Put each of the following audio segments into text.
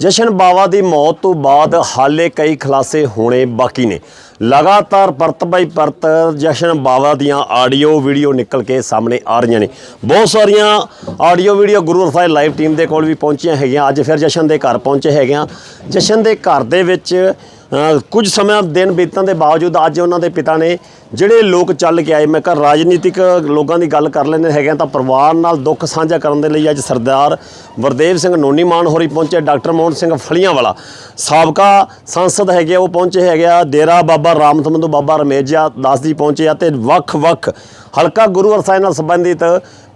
ਜਸ਼ਨ ਬਾਵਾ ਦੀ ਮੌਤ ਤੋਂ ਬਾਅਦ ਹਾਲੇ ਕਈ ਖੁਲਾਸੇ ਹੋਣੇ ਬਾਕੀ ਨੇ। ਲਗਾਤਾਰ ਪਰਤ ਬਾਈ ਪਰਤ ਜਸ਼ਨ ਬਾਵਾ ਦੀਆਂ ਆਡੀਓ ਵੀਡੀਓ ਨਿਕਲ ਕੇ ਸਾਹਮਣੇ ਆ ਰਹੀਆਂ ਨੇ। ਬਹੁਤ ਸਾਰੀਆਂ audio video Guru Rasai live team ਦੇ ਕੋਲ ਵੀ ਪਹੁੰਚੀਆਂ ਹੈਗੀਆਂ। ਅੱਜ ਫਿਰ ਜਸ਼ਨ ਦੇ ਘਰ ਪਹੁੰਚੇ ਹੈਗੇ ਹੈਗੀਆਂ ਜਸ਼ਨ ਦੇ ਘਰ ਦੇ ਵਿੱਚ ਕੁਝ ਸਮਾਂ ਦਿਨ ਬੀਤਣ ਦੇ ਬਾਵਜੂਦ ਅੱਜ ਉਹਨਾਂ ਦੇ ਪਿਤਾ ਨੇ ਜਿਹੜੇ ਲੋਕ ਚੱਲ ਕੇ ਆਏ ਮੈਂ ਕਿਹਾ ਰਾਜਨੀਤਿਕ ਲੋਕਾਂ ਦੀ ਗੱਲ ਕਰ ਲੈਂਦੇ ਹੈਗੇ ਹਾਂ ਤਾਂ ਪਰਿਵਾਰ ਨਾਲ ਦੁੱਖ ਸਾਂਝਾ ਕਰਨ ਦੇ ਲਈ ਅੱਜ ਸਰਦਾਰ ਵਰਦੇਵ ਸਿੰਘ ਨੋਨੀ ਮਾਨ ਹੋਰੀ ਪਹੁੰਚੇ ਡਾਕਟਰ ਮੋਹਨ ਸਿੰਘ ਫਲੀਆਂ ਵਾਲਾ ਸਾਬਕਾ ਸੰਸਦ ਹੈਗੇ ਆ, ਉਹ ਪਹੁੰਚੇ ਹੈਗੇ ਆ ਡੇਰਾ ਬਾਬਾ ਰਾਮ ਤੋਂ ਬਾਬਾ ਰਮੇਜਾ ਦਾਸ ਜੀ ਪਹੁੰਚੇ ਆ ਤੇ ਵੱਖ-ਵੱਖ ਹਲਕਾ ਗੁਰੂ ਸਾਹਿਬ ਨਾਲ ਸੰਬੰਧਿਤ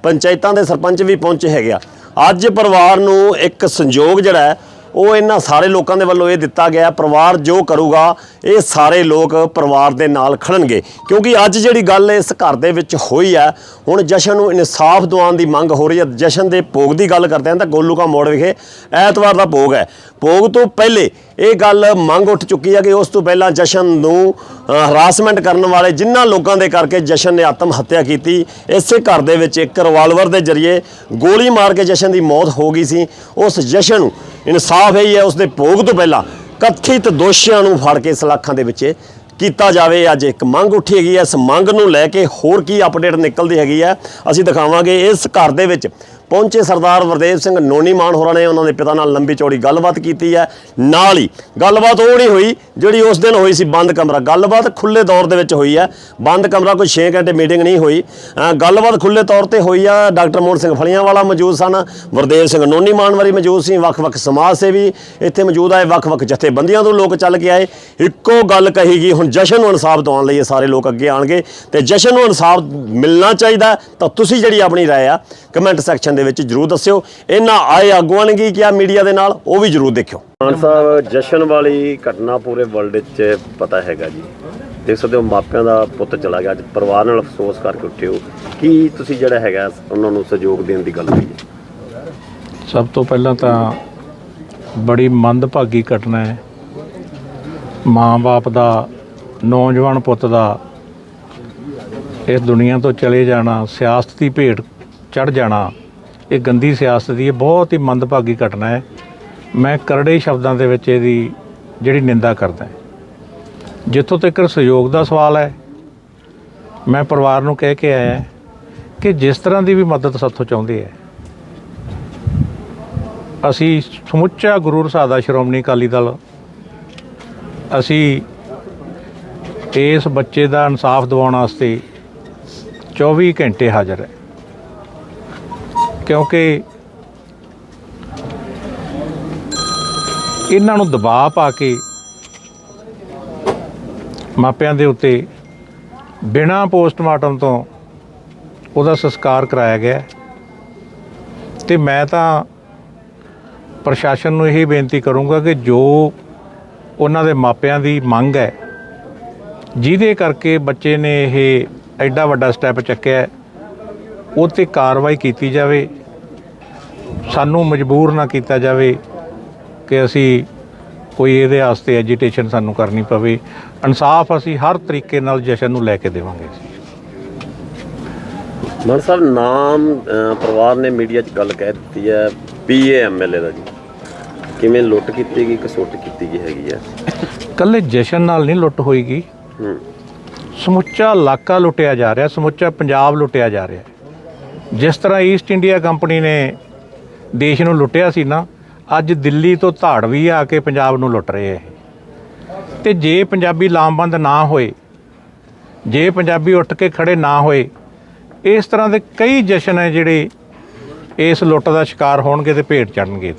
ਪੰਚਾਇਤਾਂ ਦੇ ਸਰਪੰਚ ਵੀ ਪਹੁੰਚੇ ਹੈਗੇ ਆ। ਅੱਜ ਪਰਿਵਾਰ ਨੂੰ ਇੱਕ ਸੰਯੋਗ ਜਿਹੜਾ ਉਹ ਇਹਨਾਂ ਸਾਰੇ ਲੋਕਾਂ ਦੇ ਵੱਲੋਂ ਇਹ ਦਿੱਤਾ ਗਿਆ ਪਰਿਵਾਰ ਜੋ ਕਰੂਗਾ, ਇਹ ਸਾਰੇ ਲੋਕ ਪਰਿਵਾਰ ਦੇ ਨਾਲ ਖੜਨਗੇ। ਕਿਉਂਕਿ ਅੱਜ ਜਿਹੜੀ ਗੱਲ ਇਸ ਘਰ ਦੇ ਵਿੱਚ ਹੋਈ ਹੈ, ਹੁਣ ਜਸ਼ਨ ਨੂੰ ਇਨਸਾਫ ਦਿਵਾਉਣ ਦੀ ਮੰਗ ਹੋ ਰਹੀ ਹੈ। ਜਸ਼ਨ ਦੇ ਭੋਗ ਦੀ ਗੱਲ ਕਰਦੇ ਹਾਂ ਤਾਂ ਗੋਲੂਕਾ ਮੋੜ ਵਿਖੇ ਐਤਵਾਰ ਦਾ ਭੋਗ ਹੈ। ਭੋਗ ਤੋਂ ਪਹਿਲੇ ਇਹ ਗੱਲ ਮੰਗ ਉੱਠ ਚੁੱਕੀ ਹੈ ਕਿ ਉਸ ਤੋਂ ਪਹਿਲਾਂ ਜਸ਼ਨ ਨੂੰ ਹਰਾਸਮੈਂਟ ਕਰਨ ਵਾਲੇ ਜਿਨ੍ਹਾਂ ਲੋਕਾਂ ਦੇ ਕਰਕੇ ਜਸ਼ਨ ਨੇ ਆਤਮ ਹੱਤਿਆ ਕੀਤੀ, ਇਸੇ ਘਰ ਦੇ ਵਿੱਚ ਇੱਕ ਰਿਵਾਲਵਰ ਦੇ ਜ਼ਰੀਏ ਗੋਲੀ ਮਾਰ ਕੇ ਜਸ਼ਨ ਦੀ ਮੌਤ ਹੋ ਗਈ ਸੀ। ਉਸ ਜਸ਼ਨ ਨੂੰ ਇਨਸਾਫ ਹੀ ਹੈ, ਉਸਦੇ ਭੋਗ ਤੋਂ ਪਹਿਲਾਂ ਕਥਿਤ ਦੋਸ਼ੀਆਂ ਨੂੰ ਫੜ ਕੇ ਸਲਾਖਾਂ ਦੇ ਵਿੱਚ ਕੀਤਾ ਜਾਵੇ। ਅੱਜ ਇੱਕ ਮੰਗ ਉੱਠੀ ਹੈਗੀ ਹੈ। ਇਸ ਮੰਗ ਨੂੰ ਲੈ ਕੇ ਹੋਰ ਕੀ ਅਪਡੇਟ ਨਿਕਲਦੀ ਹੈਗੀ ਹੈ, ਅਸੀਂ ਦਿਖਾਵਾਂਗੇ। ਇਸ ਘਰ ਦੇ ਵਿੱਚ ਪਹੁੰਚੇ ਸਰਦਾਰ ਵਰਦੇਵ ਸਿੰਘ ਨੋਨੀ ਮਾਨ ਹੋਰਾਂ ਨੇ ਉਹਨਾਂ ਦੇ ਪਿਤਾ ਨਾਲ ਲੰਬੀ ਚੌੜੀ ਗੱਲਬਾਤ ਕੀਤੀ ਹੈ ਨਾਲ ਹੀ ਗੱਲਬਾਤ ਉਹ ਨਹੀਂ ਹੋਈ ਜਿਹੜੀ ਉਸ ਦਿਨ ਹੋਈ ਸੀ ਬੰਦ ਕਮਰਾ ਗੱਲਬਾਤ ਖੁੱਲੇ ਤੌਰ ਦੇ ਵਿੱਚ ਹੋਈ ਹੈ ਬੰਦ ਕਮਰਾ ਕੋਈ 6 ਘੰਟੇ ਮੀਟਿੰਗ ਨਹੀਂ ਹੋਈ ਅ, ਗੱਲਬਾਤ ਖੁੱਲੇ ਤੌਰ ਤੇ ਹੋਈ ਆ ਡਾਕਟਰ ਮੋਹਨ ਸਿੰਘ ਫਲੀਆਂ ਵਾਲਾ ਮੌਜੂਦ ਸਨ ਵਰਦੇਵ ਸਿੰਘ ਨੋਨੀ ਮਾਨ ਵਾਰੀ ਮੌਜੂਦ ਸੀ ਵੱਖ-ਵੱਖ ਸਮਾਜ ਸੇਵੀ ਇੱਥੇ ਮੌਜੂਦ ਆਏ ਵੱਖ-ਵੱਖ ਜਥੇਬੰਦੀਆਂ ਤੋਂ ਲੋਕ ਚੱਲ ਕੇ ਆਏ ਇੱਕੋ ਗੱਲ ਕਹੀ ਗਈ ਹੁਣ ਜਸ਼ਨ ਨੂੰ ਇਨਸਾਫ ਦਿਵਾਉਣ ਲਈ ਇਹ ਸਾਰੇ ਲੋਕ ਅੱਗੇ ਆਣਗੇ ਤੇ ਜਸ਼ਨ ਨੂੰ ਇਨਸਾਫ ਮਿਲਣਾ ਚਾਹੀਦਾ ਹੈ, ਤਾਂ ਤੁਸੀਂ ਜਿਹੜੀ ਆਪਣੀ رائے ਆ ਕਮੈਂਟ ਸੈਕਸ਼ਨ ਦੇ ਵਿੱਚ ਜਰੂਰ ਦੱਸਿਓ। ਇਹਨਾਂ ਆਏ ਆਗੂਆਂ ਨੇ ਕੀ ਕਿਹਾ ਮੀਡੀਆ ਦੇ ਨਾਲ ਉਹ ਵੀ ਜਰੂਰ ਦੇਖਿਓ। ਮਾਨ ਸਾਹਿਬ ਜਸ਼ਨ ਵਾਲੀ ਘਟਨਾ ਪੂਰੇ ਵਰਲਡ ਵਿੱਚ ਪਤਾ ਹੈਗਾ ਜੀ। ਦੇਖ ਸਕਦੇ ਹੋ ਮਾਪਿਆਂ ਦਾ ਪੁੱਤ ਚਲਾ ਗਿਆ। ਅੱਜ ਪਰਿਵਾਰ ਨਾਲ ਅਫਸੋਸ ਕਰਕੇ ਉੱਠੇ ਹੋ। ਕੀ ਤੁਸੀਂ ਜਿਹੜਾ ਹੈਗਾ ਉਹਨਾਂ ਨੂੰ ਸਹਿਯੋਗ ਦੇਣ ਦੀ ਗੱਲ ਕਹੀ ਹੈ? ਸਭ ਤੋਂ ਪਹਿਲਾਂ ਤਾਂ ਬੜੀ ਮੰਦਭਾਗੀ ਘਟਨਾ ਹੈ। ਮਾਂ-ਬਾਪ ਦਾ ਨੌਜਵਾਨ ਪੁੱਤ ਦਾ ਇਸ ਦੁਨੀਆ ਤੋਂ ਚਲੇ ਜਾਣਾ ਸਿਆਸਤ ਦੀ ਭੇਟ ਚੜ ਜਾਣਾ ਇਹ ਗੰਦੀ ਸਿਆਸਤ ਦੀ ਇਹ ਬਹੁਤ ਹੀ ਮੰਦਭਾਗੀ ਘਟਨਾ ਹੈ। ਮੈਂ ਕਰੜੇ ਸ਼ਬਦਾਂ ਦੇ ਵਿੱਚ ਇਹਦੀ ਜਿਹੜੀ ਨਿੰਦਾ ਕਰਦਾ ਜਿੱਥੋਂ ਤੱਕ ਸਹਿਯੋਗ ਦਾ ਸਵਾਲ ਹੈ, ਮੈਂ ਪਰਿਵਾਰ ਨੂੰ ਕਹਿ ਕੇ ਆਇਆ ਕਿ ਜਿਸ ਤਰ੍ਹਾਂ ਦੀ ਵੀ ਮਦਦ ਸਾਥੋਂ ਚਾਹੁੰਦੇ ਹੈ ਅਸੀਂ ਸਮੁੱਚਾ ਗੁਰੂ ਰਸਾਦਾ ਸ਼੍ਰੋਮਣੀ ਅਕਾਲੀ ਦਲ, ਅਸੀਂ ਇਸ ਬੱਚੇ ਦਾ ਇਨਸਾਫ ਦਿਵਾਉਣ ਵਾਸਤੇ 24 ਘੰਟੇ ਹਾਜ਼ਰ ਹੈ। ਕਿਉਂਕਿ ਇਹਨਾਂ ਨੂੰ ਦਬਾਅ ਪਾ ਕੇ ਮਾਪਿਆਂ ਦੇ ਉੱਤੇ ਬਿਨਾਂ ਪੋਸਟਮਾਰਟਮ ਤੋਂ ਉਹਦਾ ਸੰਸਕਾਰ ਕਰਾਇਆ ਗਿਆ ਹੈ। ਤੇ ਮੈਂ ਤਾਂ ਪ੍ਰਸ਼ਾਸਨ ਨੂੰ ਇਹ ਬੇਨਤੀ ਕਰੂੰਗਾ ਕਿ ਜੋ ਉਹਨਾਂ ਦੇ ਮਾਪਿਆਂ ਦੀ ਮੰਗ ਹੈ, ਜਿਹਦੇ ਕਰਕੇ ਬੱਚੇ ਨੇ ਇਹ ਐਡਾ ਵੱਡਾ ਸਟੈਪ ਚੱਕਿਆ ਉਹ ਤੇ ਕਾਰਵਾਈ ਕੀਤੀ ਜਾਵੇ। ਸਾਨੂੰ ਮਜਬੂਰ ਨਾ ਕੀਤਾ ਜਾਵੇ ਕਿ ਅਸੀਂ ਕੋਈ ਇਹਦੇ ਵਾਸਤੇ ਐਜੀਟੇਸ਼ਨ ਸਾਨੂੰ ਕਰਨੀ ਪਵੇ। ਇਨਸਾਫ ਅਸੀਂ ਹਰ ਤਰੀਕੇ ਨਾਲ ਜਸ਼ਨ ਨੂੰ ਲੈ ਕੇ ਦੇਵਾਂਗੇ। ਮਾਨ ਸਾਹਿਬ ਨਾਮ ਪਰਿਵਾਰ ਨੇ ਮੀਡੀਆ 'ਚ ਗੱਲ ਕਹਿ ਦਿੱਤੀ ਹੈ ਪੀਏ ਐਮਐਲਏ ਦਾ ਜੀ। ਕਿਵੇਂ ਲੁੱਟ ਕੀਤੀ ਗਈ ਕਸੁੱਟ ਕੀਤੀ ਗਈ ਹੈਗੀ ਹੈ? ਕੱਲੇ ਜਸ਼ਨ ਨਾਲ ਨਹੀਂ ਲੁੱਟ ਹੋਏਗੀ ਹੂੰ। ਸਮੁੱਚਾ ਇਲਾਕਾ ਲੁੱਟਿਆ ਜਾ ਰਿਹਾ ਸਮੁੱਚਾ ਪੰਜਾਬ ਲੁੱਟਿਆ ਜਾ ਰਿਹਾ ਜਿਸ ਤਰ੍ਹਾਂ ਈਸਟ ਇੰਡੀਆ ਕੰਪਨੀ ਨੇ ਦੇਸ਼ ਨੂੰ ਲੁੱਟਿਆ ਸੀ ਨਾ ਅੱਜ ਦਿੱਲੀ ਤੋਂ ਧਾੜਵੀ ਆ ਕੇ ਪੰਜਾਬ ਨੂੰ ਲੁੱਟ ਰਹੇ ਹੈ ਤੇ ਜੇ ਪੰਜਾਬੀ ਲਾਮਬੰਦ ਨਾ ਹੋਏ ਜੇ ਪੰਜਾਬੀ ਉੱਠ ਕੇ ਖੜੇ ਨਾ ਹੋਏ ਇਸ ਤਰ੍ਹਾਂ ਦੇ ਕਈ ਜਸ਼ਨ ਹੈ ਜਿਹੜੇ ਇਸ ਲੁੱਟ ਦਾ ਸ਼ਿਕਾਰ ਹੋਣਗੇ ਤੇ ਭੇਟ ਚੜਨਗੇ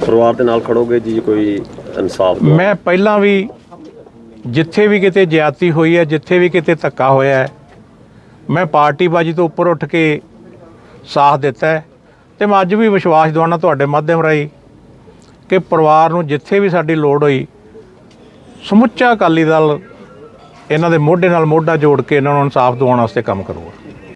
ਪਰਿਵਾਰ ਦੇ ਨਾਲ ਖੜੋਗੇ ਜੀ ਕੋਈ ਇਨਸਾਫ ਮੈਂ ਪਹਿਲਾਂ ਵੀ ਜਿੱਥੇ ਵੀ ਕਿਤੇ ਜ਼ਿਆਦਤੀ ਹੋਈ ਹੈ ਜਿੱਥੇ ਵੀ ਕਿਤੇ ਧੱਕਾ ਹੋਇਆ ਹੈ ਮੈਂ ਪਾਰਟੀਬਾਜੀ ਤੋਂ ਉੱਪਰ ਉੱਠ ਕੇ ਸਾਥ ਦਿੱਤਾ ਹੈ ਤੇ ਮੈਂ ਅੱਜ ਵੀ ਵਿਸ਼ਵਾਸ ਦਿਵਾਉਣਾ ਤੁਹਾਡੇ ਮਾਧਿਅਮ ਰਾਹੀਂ ਕਿ ਪਰਿਵਾਰ ਨੂੰ ਜਿੱਥੇ ਵੀ ਸਾਡੀ ਲੋੜ ਹੋਈ, ਸਮੁੱਚਾ ਅਕਾਲੀ ਦਲ ਇਹਨਾਂ ਦੇ ਮੋਢੇ ਨਾਲ ਮੋਢਾ ਜੋੜ ਕੇ ਇਹਨਾਂ ਨੂੰ ਇਨਸਾਫ ਦਿਵਾਉਣ ਵਾਸਤੇ ਕੰਮ ਕਰੂਗਾ।